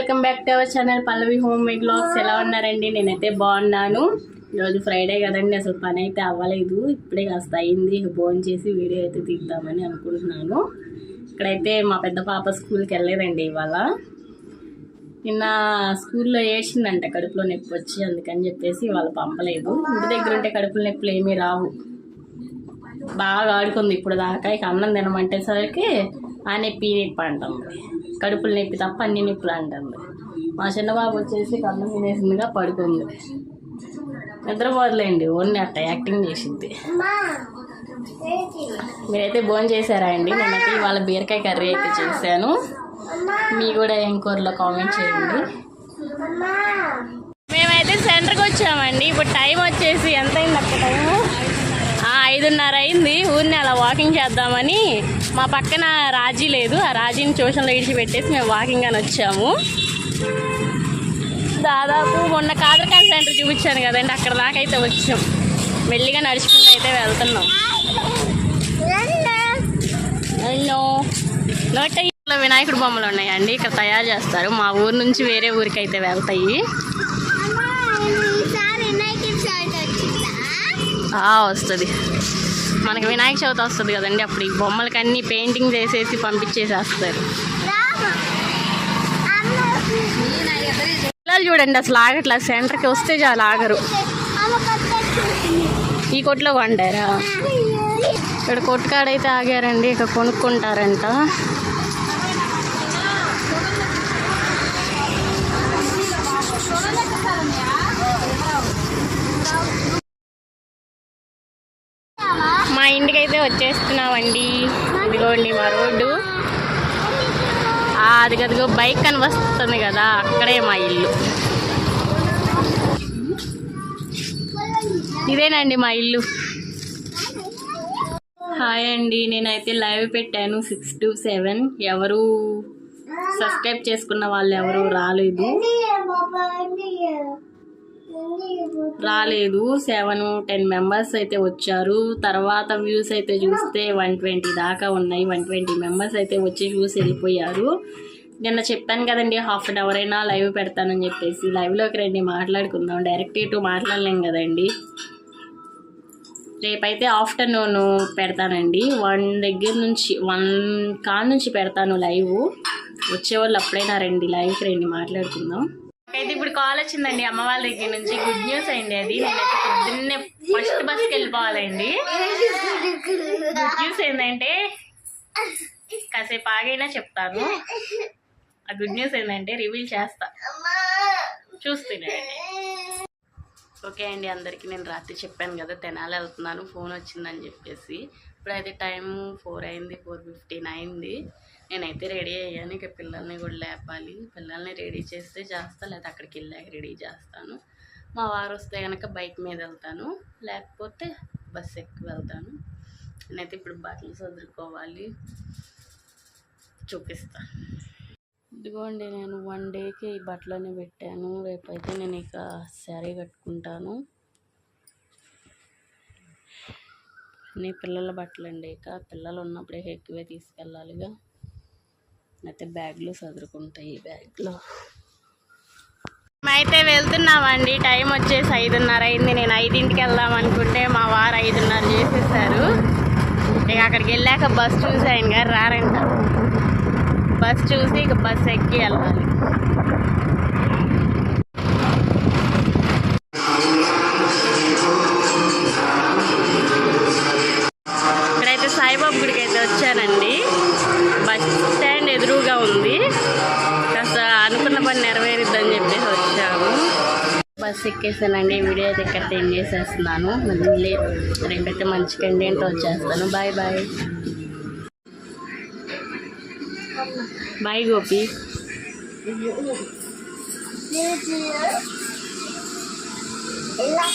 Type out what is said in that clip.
Welcome back to our channel Pallavi home made blogs ఎలా ఉన్నారండి? నేనైతే బాగున్నాను. ఈరోజు ఫ్రైడే కదండి అసలు పని అయితే అవ్వలేదు. ఇప్పుడే కాస్త అయింది. ఫోన్ చేసి వీడియో అయితే తీద్దామని అనుకుంటున్నాను. ఇక్కడైతే మా పెద్ద పాప స్కూల్కి వెళ్ళలేదండి ఇవాళ. నిన్న స్కూల్లో వేసిందంట కడుపులో నొప్పి వచ్చి అందుకని చెప్పేసి వాళ్ళు పంపలేదు. ఇంటి దగ్గర ఉంటే కడుపులో నొప్పులు ఏమీ రావు. బాగా ఆడుకుంది ఇప్పుడు దాకా ఇక అన్నం తినమంటే సరికి ఆ నొప్పి ఈ నొప్పి అంటుంది కడుపులు నొప్పి తప్ప అన్ని నొప్పులు అంటుంది మా చిన్నబాబు వచ్చేసి కళ్ళు అన్నం తినేసిందిగా పడుకుంది. నిద్రపోదులేండి ఓన్లీ అట్ట యాక్టింగ్ చేసింది. మీరైతే భోజనం చేశారా అండి? నేనైతే ఇవాళ బీరకాయ కర్రీ అయితే చేశాను. మీ కూడా ఏం కూరలో కామెంట్ చేయండి. మేమైతే సెంటర్కి వచ్చామండి. ఇప్పుడు టైం వచ్చేసి ఎంత అయింది అక్క టైము? ఐదున్నర అయింది. ఊరిని అలా వాకింగ్ చేద్దామని. మా పక్కన రాజీ లేదు. ఆ రాజీని ట్యూషన్లో ఇడిచి పెట్టేసి మేము వాకింగ్ అని వచ్చాము. దాదాపు మొన్న కాదరకాయ సెంటర్ చూపించాను కదండి. అక్కడ దాకా అయితే వచ్చాం. మెల్లిగా నడుచుకుంటూ అయితే వెళ్తున్నాం. నూట వినాయకుడు బొమ్మలు ఉన్నాయండి. ఇక్కడ తయారు చేస్తారు. మా ఊరు నుంచి వేరే ఊరికి అయితే వెళ్తాయి వస్తుంది. మనకి వినాయక చవితి వస్తుంది కదండి అప్పుడు ఈ బొమ్మలకి అన్ని పెయింటింగ్ చేసేసి పంపించేసేస్తారు. పిల్లలు చూడండి అసలు ఆగట్లా సెంటర్కి వస్తే చాలా ఆగరు. ఈ కొట్లో కొంటారా ఇక్కడ కొట్టుకాడైతే ఆగారండి ఇక్కడ కొనుక్కుంటారంట. మా ఇంటికి అయితే వచ్చేస్తున్నామండి. ఇదిగోండి మా రోడ్డు. అది కదిగో బైక్ అని కదా అక్కడే మా ఇల్లు. ఇదేనండి మా ఇల్లు. హాయ్ అండి నేనైతే లైవ్ పెట్టాను సిక్స్ టు సెవెన్. ఎవరు సబ్స్క్రైబ్ చేసుకున్న వాళ్ళు ఎవరు రాలేదు. రాలేదు. సెవెన్ టెన్ మెంబర్స్ అయితే వచ్చారు. తర్వాత వ్యూస్ అయితే చూస్తే వన్ ట్వంటీ దాకా ఉన్నాయి. వన్ ట్వంటీ మెంబర్స్ అయితే వచ్చి చూసి వెళ్ళిపోయారు. నిన్న చెప్పాను కదండి హాఫ్ అన్ అవర్ అయినా లైవ్ పెడతానని చెప్పేసి. లైవ్లోకి రండి మాట్లాడుకుందాం. డైరెక్ట్ ఇటు మాట్లాడలేం కదండి. రేపైతే ఆఫ్టర్నూన్ పెడతానండి. వన్ దగ్గర నుంచి వన్ కాల్ నుంచి పెడతాను లైవ్. వచ్చేవాళ్ళు అప్పుడైనా రండి లైవ్కి రండి మాట్లాడుకుందాం. అయితే ఇప్పుడు కాల్ వచ్చిందండి అమ్మ వాళ్ళ దగ్గర నుంచి. గుడ్ న్యూస్ అయింది అది. నేనైతే పొద్దున్నే ఫస్ట్ బస్కి వెళ్ళిపోవాలండి. గుడ్ న్యూస్ ఏంటంటే కాసేపు ఆగైనా చెప్తాను. ఆ గుడ్ న్యూస్ ఏంటంటే రివీల్ చేస్తా. చూస్తున్నాండి ఓకే అండి అందరికీ నేను రాత్రి చెప్పాను కదా తెనాలి వెళ్తున్నాను ఫోన్ వచ్చిందని చెప్పేసి. ఇప్పుడైతే టైం ఫోర్ అయింది ఫోర్ ఫిఫ్టీన్ అయింది నేనైతే రెడీ అయ్యాను. ఇక పిల్లల్ని కూడా లేపాలి. పిల్లల్ని రెడీ చేస్తే చేస్తా లేదా అక్కడికి వెళ్ళాక రెడీ చేస్తాను. మా వారు వస్తే కనుక బైక్ మీద వెళ్తాను. లేకపోతే బస్సు ఎక్కి వెళ్తాను. నేనైతే ఇప్పుడు బట్టలు చదువుకోవాలి చూపిస్తా. ఇదిగోండి నేను వన్ డేకి ఈ బట్టలనే పెట్టాను. రేపైతే నేను ఇక శారీ కట్టుకుంటాను. నీ పిల్లల బట్టలండి ఇక. పిల్లలు ఉన్నప్పుడే ఎక్కువే తీసుకెళ్ళాలిగా. అయితే బ్యాగ్లో చదువుకుంటాయి ఈ బ్యాగ్లో. అయితే వెళ్తున్నామండి. టైం వచ్చేసి ఐదున్నర అయింది. నేను ఐదింటికి వెళ్దాం అనుకుంటే మా వారు ఐదున్నర చేసేసారు. ఇక అక్కడికి వెళ్ళాక బస్ చూసి ఆయన గారు రారంట. బస్ చూసి ఇక బస్ ఎక్కి వెళ్ళాలి. ఉంది. కాస్త అనుకున్న పని నెరవేరుద్దని చెప్పేసి వచ్చాము. బస్ ఎక్కేసానండి. వీడియో అయితే ఇక్కడ ఎండ్ చేసేస్తున్నాను. మళ్ళీ రేపైతే మంచి కంటెంట్ వచ్చేస్తాను. Bye bye bye Gopi. ఎలా